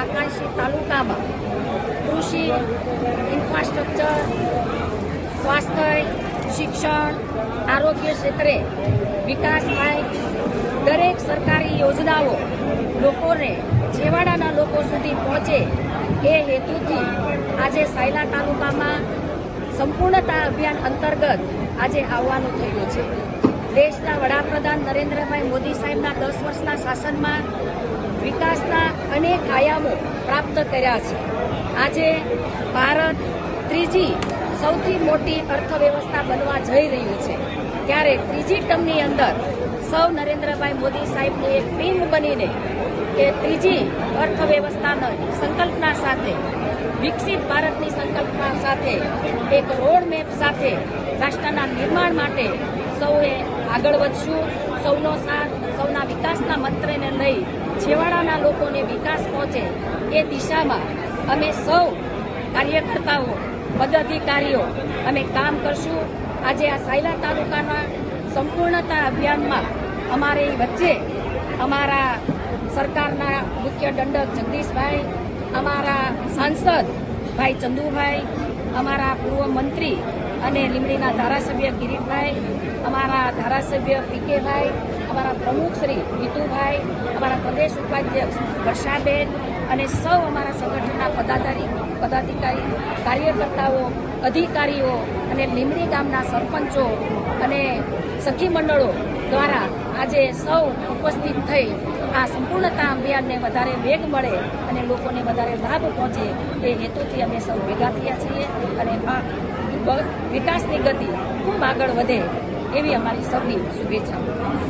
આકાંક્ષી તાલુકામાં કૃષિ ઇન્ફ્રાસ્ટ્રક્ચર સ્વાસ્થ્ય, શિક્ષણ, આરોગ્ય ક્ષેત્રે વિકાસ થાય. દરેક સરકારી યોજનાઓ લોકોને છેવાડાના લોકો સુધી પહોંચે એ હેતુથી આજે સાયલા તાલુકામાં સંપૂર્ણતા અભિયાન અંતર્ગત આજે આવવાનું થયું છે. દેશના વડાપ્રધાન નરેન્દ્રભાઈ મોદી સાહેબના દસ વર્ષના શાસનમાં વિકાસના અનેક આયામો પ્રાપ્ત કર્યા છે. આજે ભારત ત્રીજી સૌથી મોટી અર્થવ્યવસ્થા બનવા જઈ રહ્યું છે. ત્યારે ત્રીજી ટર્મની અંદર સૌ નરેન્દ્રભાઈ મોદી સાહેબની એક ટીમ બનીને કે ત્રીજી અર્થવ્યવસ્થાની સંકલ્પના સાથે, વિકસિત ભારતની સંકલ્પના સાથે, એક રોડ મેપ સાથે રાષ્ટ્રના નિર્માણ માટે સૌએ આગળ વધશું. સૌનો સાથ, સૌના વિકાસના મંત્રને લઈ છેવાડાના લોકોને વિકાસ પહોંચે એ દિશામાં અમે સૌ કાર્યકર્તાઓ, પદાધિકારીઓ અમે કામ કરશું. આજે આ સાયલા તાલુકાના સંપૂર્ણતા અભિયાનમાં અમારી વચ્ચે અમારા સરકારના મુખ્ય દંડક જગદીશભાઈ, અમારા સાંસદ ભાઈ ચંદુભાઈ, અમારા પૂર્વ મંત્રી અને લીમડીના ધારાસભ્ય કિરીટભાઈ અમારા ધારાસભ્ય પીકેભાઈ, અમારા પ્રમુખ શ્રી જીતુભાઈ અમારા પ્રદેશ ઉપાધ્યક્ષ વર્ષાબેન અને સૌ અમારા સંગઠનના પદાધારી, પદાધિકારી, કાર્યકર્તાઓ, અધિકારીઓ અને લીમડી ગામના સરપંચો અને સખી મંડળો દ્વારા આજે સૌ ઉપસ્થિત થઈ આ સંપૂર્ણતા અભિયાનને વધારે વેગ મળે અને લોકોને વધારે લાભ પહોંચે એ હેતુથી અમે સૌ ભેગા થયા છીએ અને વિકાસની ગતિ ખૂબ આગળ વધે એવી અમારી સૌની શુભેચ્છાઓ.